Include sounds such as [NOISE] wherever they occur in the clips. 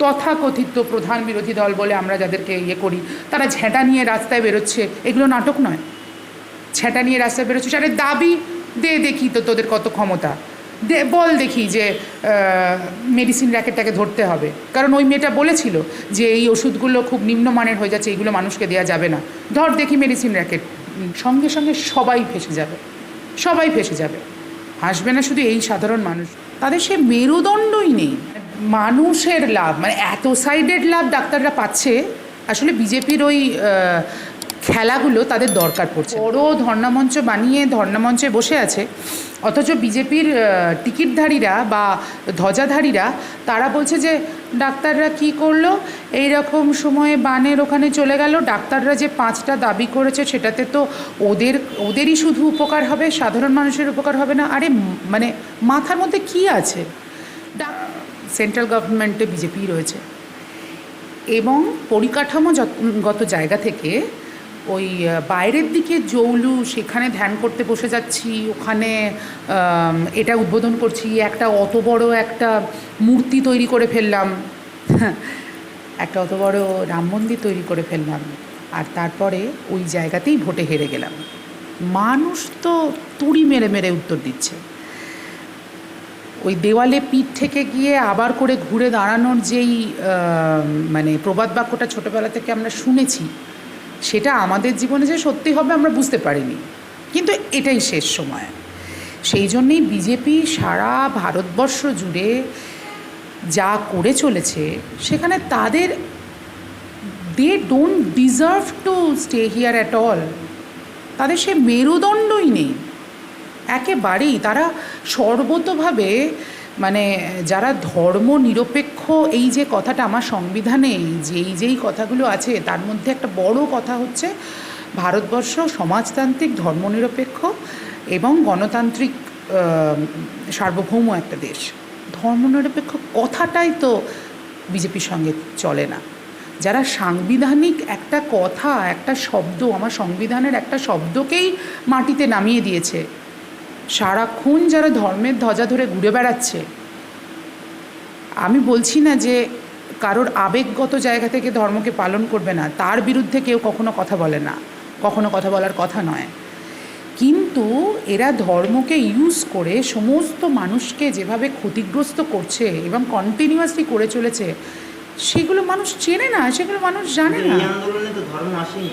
তথাকথিত প্রধান বিরোধী দল বলে আমরা যাদেরকে ইয়ে করি, তারা ঝেঁটা নিয়ে রাস্তায় বেরোচ্ছে। এগুলো নাটক নয়। ঝেঁটা নিয়ে রাস্তায় বেরোচ্ছে। আরে দাবি দে দেখি তো তোদের কত ক্ষমতা। দে, বল দেখি যে মেডিসিন র্যাকেটটাকে ধরতে হবে। কারণ ওই মেয়েটা বলেছিল যে এই ওষুধগুলো খুব নিম্নমানের হয়ে যাচ্ছে এইগুলো মানুষকে দেওয়া যাবে না। ধর দেখি মেডিসিন র্যাকেট। সঙ্গে সঙ্গে সবাই ফেসে যাবে। সবাই ফেসে যাবে। হাসবে না শুধু এই সাধারণ মানুষ। তাদের সে মেরুদণ্ডই নেই। মানুষের লাভ মানে এত সাইডেড লাভ ডাক্তাররা পাচ্ছে, আসলে বিজেপির ওই খেলাগুলো তাদের দরকার পড়ছে। বড় ধর্ণামঞ্চ বানিয়ে ধর্ণামঞ্চে বসে আছে, অথচ বিজেপির টিকিটধারীরা বা ধ্বজাধারীরা, তারা বলছে যে ডাক্তাররা কি করল? এই রকম সময়ে বানের ওখানে চলে গেল, ডাক্তাররা যে পাঁচটা দাবি করেছে সেটাতে তো ওদের, ওদেরই শুধু উপকার হবে, সাধারণ মানুষের উপকার হবে না। আরে মানে মাথার মধ্যে কি আছে? সেন্ট্রাল গভর্নমেন্টে বিজেপি রয়েছে। এবং পরিকাঠামোগত জায়গা থেকে ওই বাইরের দিকে জৌলু, সেখানে ধ্যান করতে বসে যাচ্ছি, ওখানে এটা উদ্বোধন করছি, একটা অত বড় একটা মূর্তি তৈরি করে ফেললাম। [LAUGHS] একটা অত বড় রাম মন্দির তৈরি করে ফেললাম। আর তারপরে ওই জায়গাতেই ভোটে হেরে গেলাম। মানুষ তো তুড়ি মেরে মেরে উত্তর দিচ্ছে। ওই দেওয়ালে পিঠ থেকে গিয়ে আবার করে ঘুরে দাঁড়ানোর যেই মানে প্রবাদ বাক্যটা ছোটোবেলা থেকে আমরা শুনেছি, সেটা আমাদের জীবনে যে সত্যি হবে আমরা বুঝতে পারিনি। কিন্তু এটাই শেষ সময়। সেই জন্যেই বিজেপি সারা ভারতবর্ষ জুড়ে যা করে চলেছে, সেখানে তাদের they don't deserve to stay here at all তাদের সে মেরুদণ্ডই নেই। একেবারেই তারা সর্বতভাবে মানে যারা ধর্ম নিরপেক্ষ এই যে কথাটা আমার সংবিধানে যেই যেই কথাগুলো আছে, তার মধ্যে একটা বড় কথা হচ্ছে ভারতবর্ষ সমাজতান্ত্রিক, ধর্মনিরপেক্ষ এবং গণতান্ত্রিক সার্বভৌম একটা দেশ। ধর্মনিরপেক্ষ কথাটাই তো বিজেপির সঙ্গে চলে না। যারা সাংবিধানিক একটা কথা, একটা শব্দ, আমার সংবিধানের একটা শব্দকেই মাটিতে নামিয়ে দিয়েছে সারাক্ষণ যারা ধর্মের ধ্বজা ধরে ঘুরে বেড়াচ্ছে, আমি বলছি না যে কারোর আবেগগত জায়গা থেকে ধর্মকে পালন করবে না, তার বিরুদ্ধে কেউ কখনো কথা বলে না, কখনো কথা বলার কথা নয় কিন্তু এরা ধর্মকে ইউজ করে সমস্ত মানুষকে যেভাবে ক্ষতিগ্রস্ত করছে এবং কন্টিনিউয়াসলি করে চলেছে, সেগুলো মানুষ চেনে না, সেগুলো মানুষ জানে না আন্দোলনে তো ধর্ম আসেনি।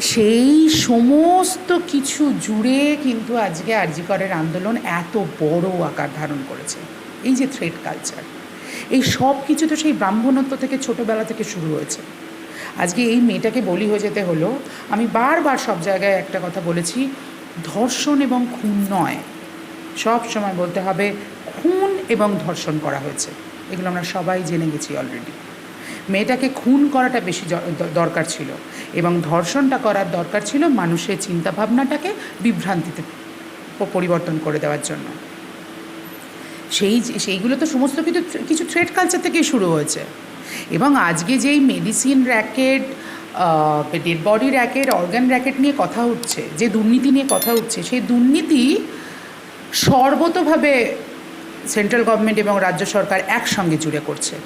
সেই সমস্ত কিছু জুড়ে কিন্তু আজকে আরজিকরের আন্দোলন এত বড় আকার ধারণ করেছে। এই যে থ্রেড কালচার এই সব কিছু তো সেই ব্রাহ্মণত্ব থেকে ছোটোবেলা থেকে শুরু হয়েছে। আজকে এই মেয়েটাকে বলি হয়ে যেতে হলো, আমি বারবার সব জায়গায় একটা কথা বলেছি, ধর্ষণ এবং খুন নয়। সব সময় বলতে হবে, খুন এবং ধর্ষণ করা হয়েছে। এগুলো আমরা সবাই জেনে গেছি অলরেডি মেয়েটাকে খুন করাটা বেশি দরকার ছিল। এবং ধর্ষণটা করার দরকার ছিল মানুষের চিন্তাভাবনাটাকে বিভ্রান্তিতে পরিবর্তন করে দেওয়ার জন্য। সেই সেইগুলো তো সমস্ত কিছু কিছু থ্রেড কালচার থেকেই শুরু হয়েছে। এবং আজকে যেই medicine racket dead body racket, organ racket নিয়ে কথা উঠছে, যে দুর্নীতি নিয়ে কথা উঠছে, সেই দুর্নীতি সর্বতভাবে সেন্ট্রাল গভর্নমেন্ট এবং রাজ্য সরকার একসঙ্গে জুড়ে করছে।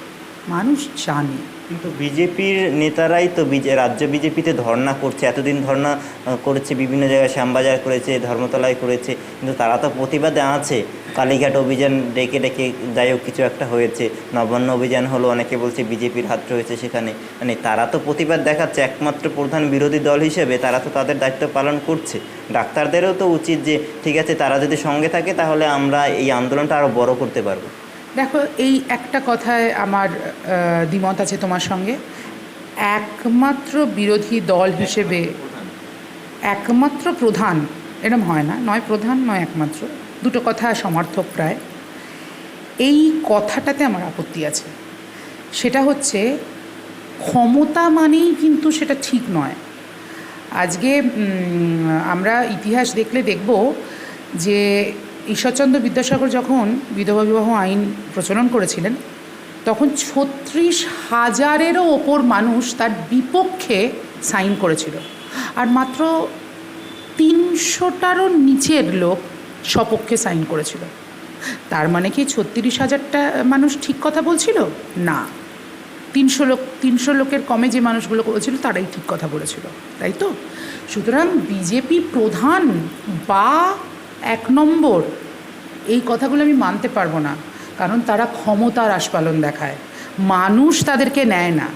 মানুষ জানে। কিন্তু বিজেপির নেতারাই তো রাজ্য বিজেপিতে ধর্ণা করছে। এতদিন আহ, করেছে বিভিন্ন জায়গায় শ্যামবাজার করেছে ধর্মতলায় করেছে। কিন্তু তারা তো প্রতিবাদে আছে। কালীঘাট অভিযান ডেকে ডেকে যাই হোক কিছু একটা হয়েছে। নবান্ন অভিযান হলো অনেকে বলছে বিজেপির হাত রয়েছে সেখানে। মানে তারা তো প্রতিবাদ দেখাচ্ছে একমাত্র প্রধান বিরোধী দল হিসেবে। তারা তো তাদের দায়িত্ব পালন করছে। ডাক্তারদেরও তো উচিত যে ঠিক আছে তারা যদি সঙ্গে থাকে তাহলে আমরা এই আন্দোলনটা আরও বড় করতে পারব। দেখো, এই একটা কথায় আমার দ্বিমত আছে তোমার সঙ্গে। একমাত্র বিরোধী দল হিসেবে একমাত্র প্রধান, এরম হয় না, নয় প্রধান, নয় একমাত্র, দুটো কথা সমর্থক প্রায়। এই কথাটাতে আমার আপত্তি আছে। সেটা হচ্ছে, ক্ষমতা মানেই কিন্তু সেটা ঠিক নয়। আজকে আমরা ইতিহাস দেখলে দেখব যে ঈশ্বরচন্দ্র বিদ্যাসাগর যখন বিধবা বিবাহ আইন প্রচলন করেছিলেন, তখন ছত্রিশ হাজারেরও ওপর মানুষ তার বিপক্ষে সাইন করেছিল। আর মাত্র তিনশোটারও নিচের লোক সপক্ষে সাইন করেছিল। তার মানে কি ছত্রিশ হাজারটা মানুষ ঠিক কথা বলছিল? না। তিনশো লোক, তিনশো লোকের কমে যে মানুষগুলো করেছিল, তারাই ঠিক কথা বলেছিল। তাই তো? সুতরাং বিজেপি প্রধান বা এক নম্বর, এই কথাগুলো আমি মানতে পারব না। কারণ তারা ক্ষমতার আস্পালন দেখায়। মানুষ তাদেরকে নেয় না।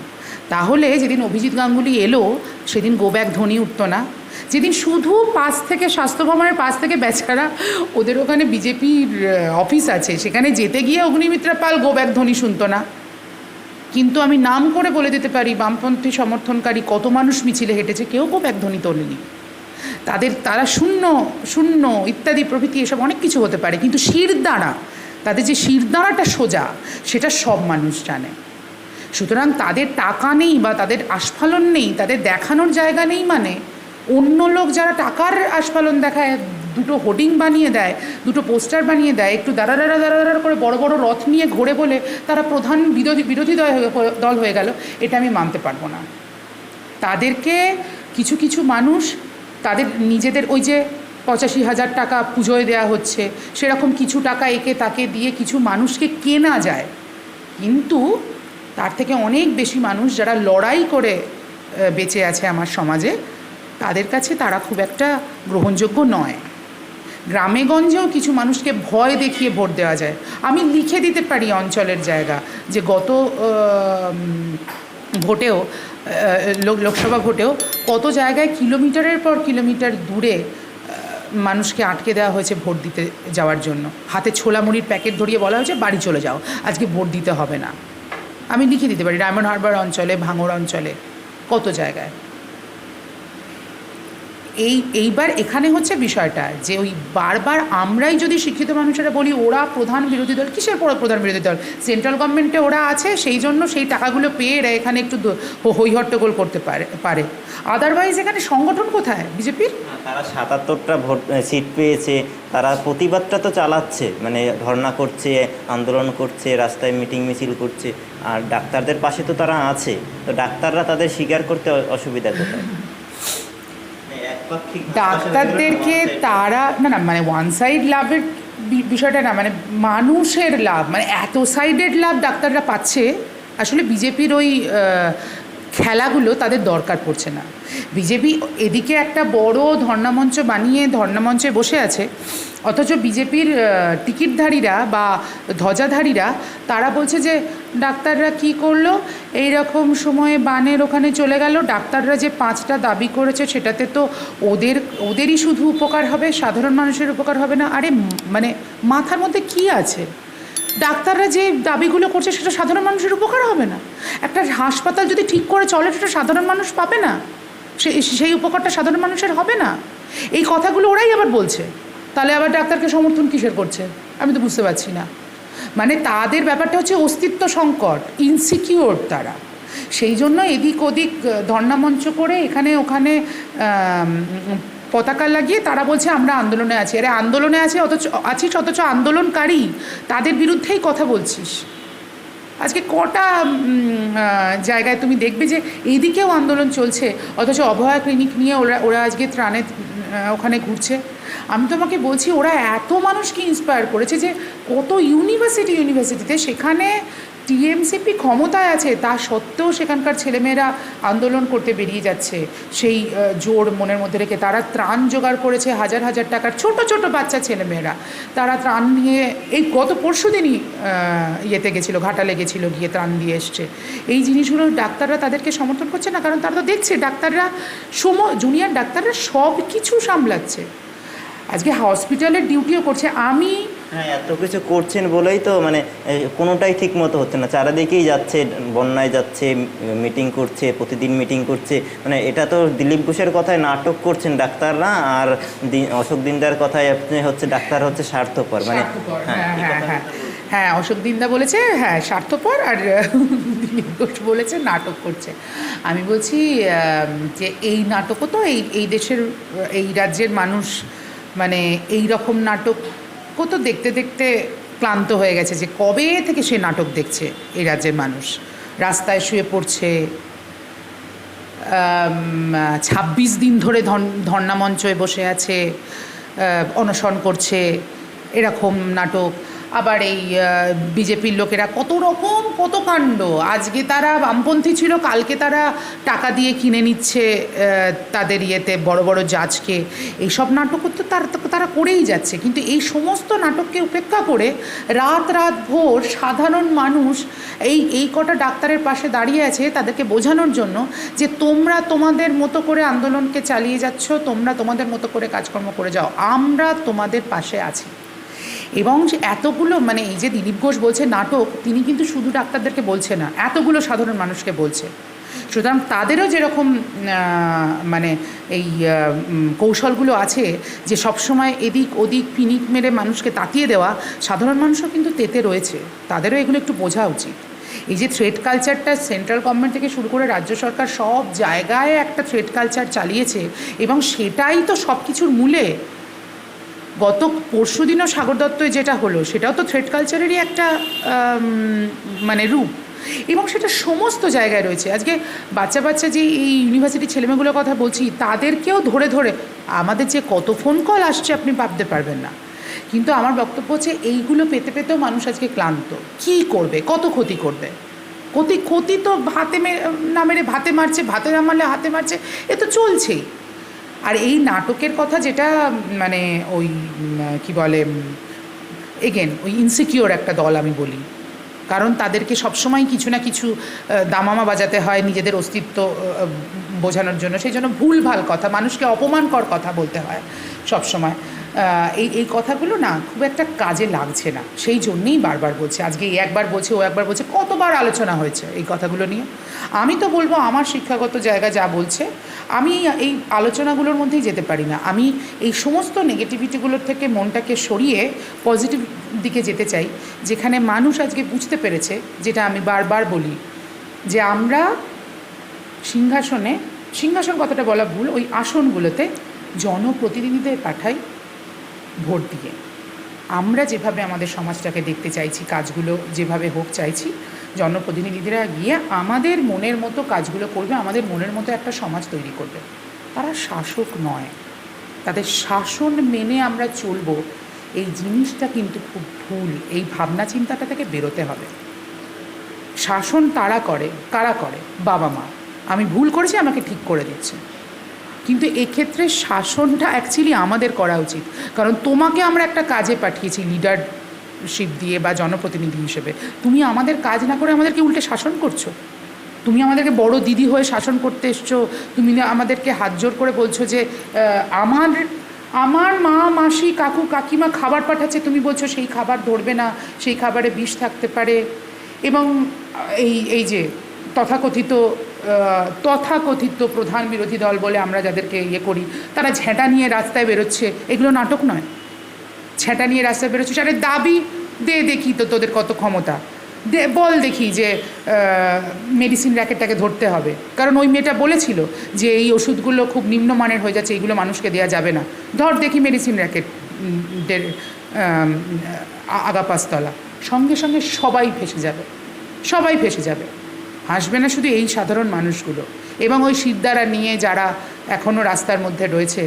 তাহলে যেদিন অভিজিৎ গাঙ্গুলি এলো, সেদিন গোব্যাক ধ্বনি উঠতো না। যেদিন শুধু পাশ থেকে স্বাস্থ্য ভবনের পাশ থেকে বেচারা ওদের ওখানে বিজেপির অফিস আছে, সেখানে যেতে গিয়ে অগ্নিমিত্রা পাল গোব্যাক ধ্বনি শুনতো না। কিন্তু আমি নাম করে বলে দিতে পারি, বামপন্থী সমর্থনকারী কত মানুষ মিছিলে হেঁটেছে, কেউ গোব্যাক ধ্বনি তোলেনি। তাদের, তারা শূন্য শূন্য ইত্যাদি প্রভৃতি এসব অনেক কিছু হতে পারে। কিন্তু শিরদাঁড়া তাদের যে শিরদাঁড়াটা সোজা, সেটা সব মানুষ জানে। সুতরাং তাদের টাকা নেই বা তাদের আস্ফালন নেই, তাদের দেখানোর জায়গা নেই মানে অন্য লোক যারা টাকার আস্ফালন দেখায়, দুটো হোর্ডিং বানিয়ে দেয়, দুটো পোস্টার বানিয়ে দেয়, একটু দাঁড়া দাঁড়া করে বড় বড় রথ নিয়ে ঘোরে বলে তারা প্রধান বিরোধী বিরোধী দল দল হয়ে গেল, এটা আমি মানতে পারব না। তাদেরকে কিছু কিছু মানুষ তাদের নিজেদের ওই যে পঁচাশি হাজার টাকা পুজোয় দেওয়া হচ্ছে, সেরকম কিছু টাকা একে তাকে দিয়ে কিছু মানুষকে কেনা যায়। কিন্তু তার থেকে অনেক বেশি মানুষ যারা লড়াই করে বেঁচে আছে আমার সমাজে, তাদের কাছে তারা খুব একটা গ্রহণযোগ্য নয়। গ্রামে গঞ্জেও কিছু মানুষকে ভয় দেখিয়ে ভোট দেওয়া যায়। আমি লিখে দিতে পারি অঞ্চলের জায়গা যে গত ভোটেও লোক- লোকসভা ভোটেও কত জায়গায় কিলোমিটারের পর কিলোমিটার দূরে মানুষকে আটকে দেওয়া হয়েছে ভোট দিতে যাওয়ার জন্য। হাতে ছোলা মুড়ির প্যাকেট ধরিয়ে বলা হয়েছে, বাড়ি চলে যাও, আজকে ভোট দিতে হবে না। আমি লিখে দিতে পারি ডায়মন্ড হারবার অঞ্চলে, ভাঙড় অঞ্চলে, কত জায়গায়? এই, এইবার এখানে হচ্ছে বিষয়টা যে ওই বারবার আমরাই যদি শিক্ষিত মানুষেরা বলি, ওরা প্রধান বিরোধী দল, কিসের পর প্রধান বিরোধী দল? সেন্ট্রাল গভর্নমেন্টে ওরা আছে, সেই জন্য সেই টাকাগুলো পেয়ে এরা এখানে একটু দ- হো- করতে পারে পারে। আদারওয়াইজ এখানে সংগঠন কোথায়? বিজেপির? তারা সাতাত্তরটা ভোট সিট পেয়েছে, তারা প্রতিবাদটা তো চালাচ্ছে মানে ধর্ণা করছে, আন্দোলন করছে, রাস্তায় মিটিং মিছিল করছে, আর ডাক্তারদের পাশে তো তারা আছে, তো ডাক্তাররা তাদের স্বীকার করতে অসুবিধা কোথায়? ডাক্তারদেরকে তারা, না না মানে ওয়ান সাইড লাভের বিষয়টা না মানে মানুষের লাভ মানে এত সাইডেড লাভ ডাক্তাররা পাচ্ছে, আসলে বিজেপির ওই খেলাগুলো তাদের দরকার পড়ছে না। বিজেপি এদিকে একটা বড় ধর্ণামঞ্চ বানিয়ে ধর্ণামঞ্চে বসে আছে, অথচ বিজেপির টিকিটধারীরা বা ধ্বজাধারীরা তারা বলছে যে ডাক্তাররা কি করল এই রকম সময়ে বানের ওখানে চলে গেল, ডাক্তাররা যে পাঁচটা দাবি করেছে সেটাতে তো ওদের, ওদেরই শুধু উপকার হবে, সাধারণ মানুষের উপকার হবে না। আরে মানে মাথার মধ্যে কি আছে? ডাক্তাররা যে দাবিগুলো করছে সেটা সাধারণ মানুষের উপকার হবে না। একটা হাসপাতাল যদি ঠিক করে চলে, সেটা সাধারণ মানুষ পাবে না। সে, সেই উপকারটা সাধারণ মানুষের হবে না। এই কথাগুলো ওরাই আবার বলছে। তাহলে আবার ডাক্তারকে সমর্থন কিসের করছে? আমি তো বুঝতে পারছি না। মানে তাদের ব্যাপারটা হচ্ছে অস্তিত্ব সংকট ইনসিকিওর তারা। সেই জন্য এদিক ওদিক ধর্ণামঞ্চ করে এখানে ওখানে পতাকা লাগিয়ে তারা বলছে, আমরা আন্দোলনে আছি। আরে, আন্দোলনে আছে অথচ, আছিস অথচ আন্দোলনকারী? তাদের বিরুদ্ধেই কথা বলছিস। আজকে কটা জায়গায় তুমি দেখবে যে এইদিকেও আন্দোলন চলছে, অথচ অভয়া ক্লিনিক নিয়ে ওরা ওরা আজকে ত্রাণে ওখানে ঘুরছে। আমি তোমাকে বলছি, ওরা এত মানুষকে ইন্সপায়ার করেছে যে কত ইউনিভার্সিটি ইউনিভার্সিটিতে সেখানে টিএমসিপি ক্ষমতায় আছে, তা সত্ত্বেও সেখানকার ছেলেমেয়েরা আন্দোলন করতে বেরিয়ে যাচ্ছে। সেই জোর মনের মধ্যে রেখে তারা ত্রাণ জোগাড় করেছে হাজার হাজার টাকার ছোট ছোট বাচ্চা ছেলেমেয়েরা। তারা ত্রাণ নিয়ে এই গত পরশু দিনই ইয়েতে গেছিল, ঘাটালে গেছিল, গিয়ে ত্রাণ দিয়ে এসছে। এই জিনিসগুলো ডাক্তাররা তাদেরকে সমর্থন করছে না, কারণ তারা তো দেখছে, ডাক্তাররা সম, জুনিয়র ডাক্তাররা সব কিছু সামলাচ্ছে। আজকে হসপিটালের ডিউটিও করছে। আমি হ্যাঁ এত কিছু করছেন বলেই তো মানে কোনোটাই ঠিক মতো হচ্ছে না। চারিদিকেই যাচ্ছে বন্যায় যাচ্ছে মিটিং করছে প্রতিদিন মিটিং করছে। মানে এটা তো দিলীপ ঘোষের কথায় নাটক করছেন ডাক্তাররা আর অশোক দিনদার কথায় আপনি হচ্ছে ডাক্তার হচ্ছে স্বার্থপর। মানে হ্যাঁ হ্যাঁ হ্যাঁ হ্যাঁ। হ্যাঁ অশোক দিন্দা বলেছে হ্যাঁ স্বার্থপর আর [LAUGHS] দিলীপ ঘোষ বলেছে নাটক করছে। আমি বলছি যে এই নাটকও তো এই এই দেশের এই রাজ্যের মানুষ মানে এই রকম নাটক কত দেখতে দেখতে ক্লান্ত হয়ে গেছে যে কবে থেকে সে নাটক দেখছে এই রাজ্যের মানুষ? রাস্তায় শুয়ে পড়ছে ছাব্বিশ দিন ধরে ধর্ণামঞ্চে বসে আছে অনশন করছে, এরকম নাটক। আবার এই বিজেপির লোকেরা কত রকম, কত কাণ্ড। আজকে তারা বামপন্থী ছিল, কালকে তারা টাকা দিয়ে কিনে নিচ্ছে তাদের ইয়েতে বড় বড় জাজকে। এইসব নাটকও তো তারা করেই যাচ্ছে। কিন্তু এই সমস্ত নাটককে উপেক্ষা করে রাত রাত ভোর সাধারণ মানুষ এই এই কটা ডাক্তারের পাশে দাঁড়িয়ে আছে তাদেরকে বোঝানোর জন্য যে তোমরা তোমাদের মতো করে আন্দোলনকে চালিয়ে যাচ্ছ, তোমরা তোমাদের মতো করে কাজকর্ম করে যাও। আমরা তোমাদের পাশে আছি। এবং যে এতগুলো মানে এই যে দিলীপ ঘোষ বলছে নাটক, তিনি কিন্তু শুধু ডাক্তারদেরকে বলছে না, এতগুলো সাধারণ মানুষকে বলছে। সুতরাং তাদেরও যেরকম মানে এই কৌশলগুলো আছে যে সবসময় এদিক ওদিক পিনিক মেরে মানুষকে তাকিয়ে দেওয়া, সাধারণ মানুষও কিন্তু তেতে রয়েছে। তাদেরও এগুলো একটু বোঝা উচিত। এই যে থ্রেড কালচারটা সেন্ট্রাল গভর্নমেন্ট থেকে শুরু করে রাজ্য সরকার সব জায়গায় একটা থ্রেড কালচার চালিয়েছে এবং সেটাই তো সব কিছুর মূলে গত পরশু দিনও সাগর দত্তই যেটা হলো, সেটাও তো থ্রেড কালচারেরই একটা মানে রূপ। এবং সেটা সমস্ত জায়গায় রয়েছে। আজকে বাচ্চা বাচ্চা যে এই ইউনিভার্সিটির ছেলেমেয়েগুলোর কথা বলছি, তাদেরকেও ধরে ধরে আমাদের যে কত ফোন কল আসছে আপনি ভাবতে পারবেন না। কিন্তু আমার বক্তব্য হচ্ছে, এইগুলো পেতে পেতেও মানুষ আজকে ক্লান্ত। কি করবে? কত ক্ষতি করবে? ক্ষতি ক্ষতি তো হাতে মে- না মেরে ভাতে মারছে, ভাতে না মারলে হাতে মারছে, এ তো চলছেই। আর এই নাটকের কথা যেটা মানে ওই কি বলে এগেন ওই ইনসিকিওর একটা দল আমি বলি। কারণ তাদেরকে সবসময় কিছু না কিছু দামামা বাজাতে হয় নিজেদের অস্তিত্ব বোঝানোর জন্য। সেই জন্য ভুলভাল কথা, মানুষকে অপমানকর কথা বলতে হয় সবসময়। এই এই কথাগুলো না খুব একটা কাজে লাগছে না। সেই জন্যেই বারবার বলছে। আজকে এই একবার বলছে, ও একবার বলছে, কতবার আলোচনা হয়েছে এই কথাগুলো নিয়ে। আমি তো বলব আমার শিক্ষাগত জায়গা যা বলছে, আমি এই আলোচনাগুলোর মধ্যেই যেতে পারি না। আমি এই সমস্ত নেগেটিভিটিগুলোর থেকে মনটাকে সরিয়ে পজিটিভ দিকে যেতে চাই, যেখানে মানুষ আজকে বুঝতে পেরেছে, যেটা আমি বারবার বলি, যে আমরা সিংহাসনে, সিংহাসন কথাটা বলা ভুল, ওই আসনগুলোতে জনপ্রতিনিধিদের পাঠাই ভোট দিয়ে। আমরা যেভাবে আমাদের সমাজটাকে দেখতে চাইছি, কাজগুলো যেভাবে হোক চাইছি, জনপ্রতিনিধিরা গিয়ে আমাদের মনের মতো কাজগুলো করবে, আমাদের মনের মতো একটা সমাজ তৈরি করবে। তারা শাসক নয়। তাদের শাসন মেনে আমরা চলবো, এই জিনিসটা কিন্তু খুব ভুল। এই ভাবনা চিন্তাটা থেকে বেরোতে হবে। শাসন তারা করে, কারা করে? বাবা মা। আমি ভুল করেছি? আমাকে ঠিক করে দিচ্ছে। কিন্তু এক্ষেত্রে শাসনটা অ্যাকচুয়ালি আমাদের করা উচিত। কারণ তোমাকে আমরা একটা কাজে পাঠিয়েছি লিডারশিপ দিয়ে বা জনপ্রতিনিধি হিসেবে। তুমি আমাদের কাজ না করে আমাদেরকে উল্টে শাসন করছ। তুমি আমাদেরকে বড় দিদি হয়ে শাসন করতে এসছো। তুমি আমাদেরকে হাত জোর করে বলছো যে আমার আমার মা, মাসি, কাকু, কাকিমা খাবার পাঠাচ্ছে। তুমি বলছো সেই খাবার ধরবে না, সেই খাবারে বিষ থাকতে পারে। এবং এই এই যে তথাকথিত তথাকথিত প্রধান বিরোধী দল বলে আমরা যাদেরকে ইয়ে করি তারা ঝেঁটা নিয়ে রাস্তায় বেরোচ্ছে এগুলো নাটক নয়। ছেঁটা নিয়ে রাস্তায় বেরোচ্ছে আরে দাবি দে দেখি তো তোদের কত ক্ষমতা। দে বল দেখি যে মেডিসিন র্যাকেটটাকে ধরতে হবে। কারণ ওই মেয়েটা বলেছিল যে এই ওষুধগুলো খুব নিম্নমানের হয়ে যাচ্ছে এইগুলো মানুষকে দেওয়া যাবে না। ধর দেখি মেডিসিন র্যাকেট উম, দের আম, আ- সঙ্গে সঙ্গে সবাই ফেসে যাবে। সবাই ফেসে যাবে। হাসবে না শুধু এই সাধারণ মানুষগুলো। এবং ওই সিদ্ধারা নিয়ে যারা এখনও রাস্তার মধ্যে রয়েছে,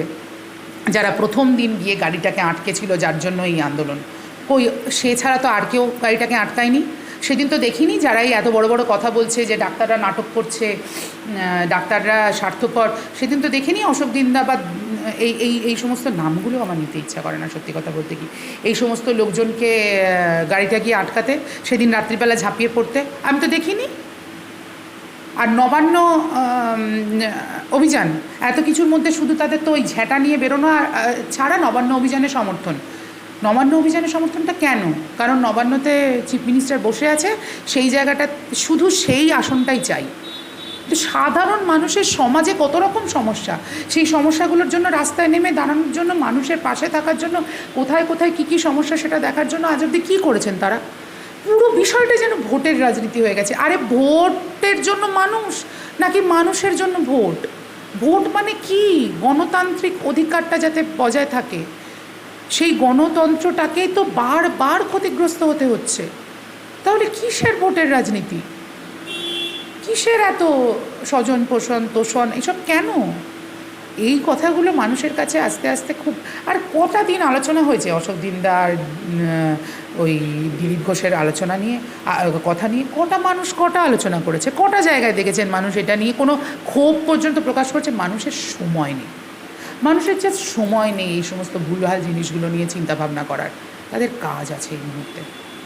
যারা প্রথম দিন গিয়ে গাড়িটাকে আটকেছিল যার জন্য এই আন্দোলন। কই, সে ছাড়া তো আর কেউ গাড়িটাকে আটকায়নি? সেদিন তো দেখিনি যারাই এত বড় বড় কথা বলছে যে ডাক্তাররা নাটক করছে ডাক্তাররা স্বার্থপর। সেদিন তো দেখিনি অশোক দিন্দা বা এই এই এই সমস্ত নামগুলো আমার নিতে ইচ্ছা করে না সত্যি কথা বলতে কি এই সমস্ত লোকজনকে গাড়িটা গিয়ে আটকাতে, সেদিন রাত্রিবেলা ঝাঁপিয়ে পড়তে। আমি তো দেখিনি। আর নবান্ন অভিযান, এত কিছুর মধ্যে শুধু তাদের তো ওই ঝ্যাঁটা নিয়ে বেরোনো ছাড়া নবান্ন অভিযানের সমর্থন। নবান্ন অভিযানের সমর্থনটা কেন? কারণ নবান্নতে চিফ মিনিস্টার বসে আছে, সেই জায়গাটা শুধু সেই আসনটাই চাই। তো সাধারণ মানুষের সমাজে কত রকম সমস্যা? সেই সমস্যাগুলোর জন্য রাস্তায় নেমে দাঁড়ানোর জন্য, মানুষের পাশে থাকার জন্য, কোথায় কোথায় কী কী সমস্যা সেটা দেখার জন্য আজ অব্দি কী করেছেন তারা? পুরো বিষয়টা যেন ভোটের রাজনীতি হয়ে গেছে। আরে ভোটের জন্য মানুষ নাকি মানুষের জন্য ভোট? ভোট মানে কি? গণতান্ত্রিক অধিকারটা যাতে বজায় থাকে, সেই গণতন্ত্রটাকেই তো বারবার ক্ষতিগ্রস্ত হতে হচ্ছে। তাহলে কিসের ভোটের রাজনীতি? কিসের এত স্বজন পোষণ তোষণ এসব কেন? এই কথাগুলো মানুষের কাছে আস্তে আস্তে খুব, আর কটা দিন আলোচনা হয়েছে? অশোক দিনদার ওই দিলীপ ঘোষের আলোচনা নিয়ে কথা নিয়ে, কটা মানুষ কটা আলোচনা করেছে? কটা জায়গায় দেখেছেন মানুষ এটা নিয়ে? কোনো ক্ষোভ পর্যন্ত প্রকাশ করছে? মানুষের সময় নেই। মানুষের যে সময় নেই এই সমস্ত ভুলভাল জিনিসগুলো নিয়ে চিন্তা ভাবনা করার, তাদের কাজ আছে এই মুহূর্তে।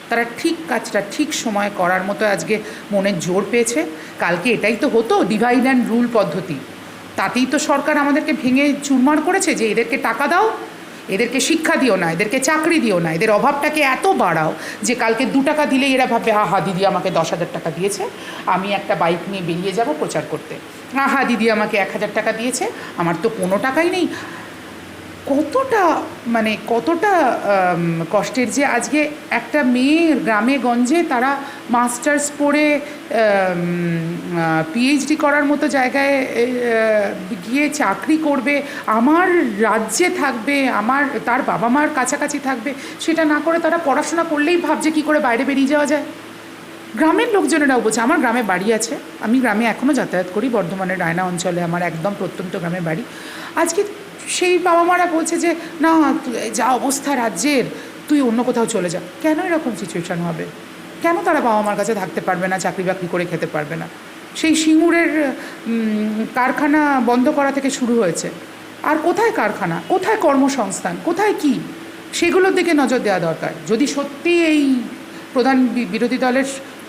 তারা ঠিক কাজটা ঠিক সময় করার মতো আজকে মনের জোর পেয়েছে। কালকে এটাই তো হতো ডিভাইড অ্যান্ড রুল পদ্ধতি। তাতেই তো সরকার আমাদেরকে ভেঙে চুরমার করেছে যে এদেরকে টাকা দাও, এদেরকে শিক্ষা দিও না, এদেরকে চাকরি দিও না। এদের অভাবটাকে এত বাড়াও যে কালকে দু টাকা দিলেই এরা ভাববে, আহা, দিদি আমাকে দশ হাজার টাকা দিয়েছে, আমি একটা বাইক নিয়ে বেরিয়ে যাব প্রচার করতে। আহা, দিদি আমাকে এক হাজার টাকা দিয়েছে, আমার তো কোনো টাকাই নেই। কতটা মানে কতটা কষ্টের যে আজকে একটা মেয়ে গ্রামে গঞ্জে তারা মাস্টার্স পড়ে পিএইচডি করার মতো জায়গায় গিয়ে চাকরি করবে, আমার রাজ্যে থাকবে, আমার, তার বাবা মার কাছাকাছি থাকবে, সেটা না করে তারা পড়াশোনা করলেই ভাবছে কী করে বাইরে বেরিয়ে যাওয়া যায়। গ্রামের লোকজনেরাও বলছে, আমার গ্রামে বাড়ি আছে, আমি গ্রামে এখনও যাতায়াত করি, বর্ধমানের রায়না অঞ্চলে আমার একদম প্রত্যন্ত গ্রামে বাড়ি। আজকে সেই বাবা মারা বলছে যে, না যা অবস্থা রাজ্যের, তুই অন্য কোথাও চলে যা। কেন এরকম সিচুয়েশন হবে? কেন তারা বাবা মার কাছে থাকতে পারবে না, চাকরি বাকরি করে খেতে পারবে না? সেই সিঙ্গুরের কারখানা বন্ধ করা থেকে শুরু হয়েছে। আর কোথায় কারখানা? কোথায় কর্মসংস্থান? কোথায় কি? সেগুলোর দিকে নজর দেওয়া দরকার। যদি সত্যি এই প্রধান বিরোধী দলের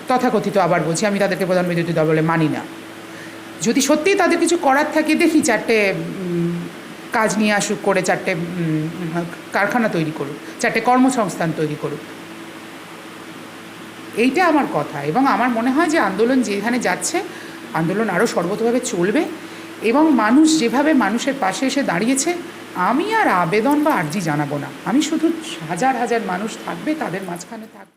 তথাকথিত আবার বলছি, আমি তাদেরকে প্রধান বিরোধী দল বলে মানি না। যদি সত্যিই তাদের কিছু করার থাকে, দেখি চারটে কাজ নিয়ে আসুক, করে চারটে কারখানা তৈরি করুক, চারটে কর্মসংস্থান তৈরি করুক। এইটা আমার কথা এবং আমার মনে হয় যে আন্দোলন যেখানে যাচ্ছে, আন্দোলন আরও সর্বতভাবে চলবে এবং মানুষ যেভাবে মানুষের পাশে এসে দাঁড়িয়েছে, আমি আর আবেদন বা আর্জি জানাব না। আমি শুধু হাজার হাজার মানুষ থাকবে, তাদের মাঝখানে থাকব।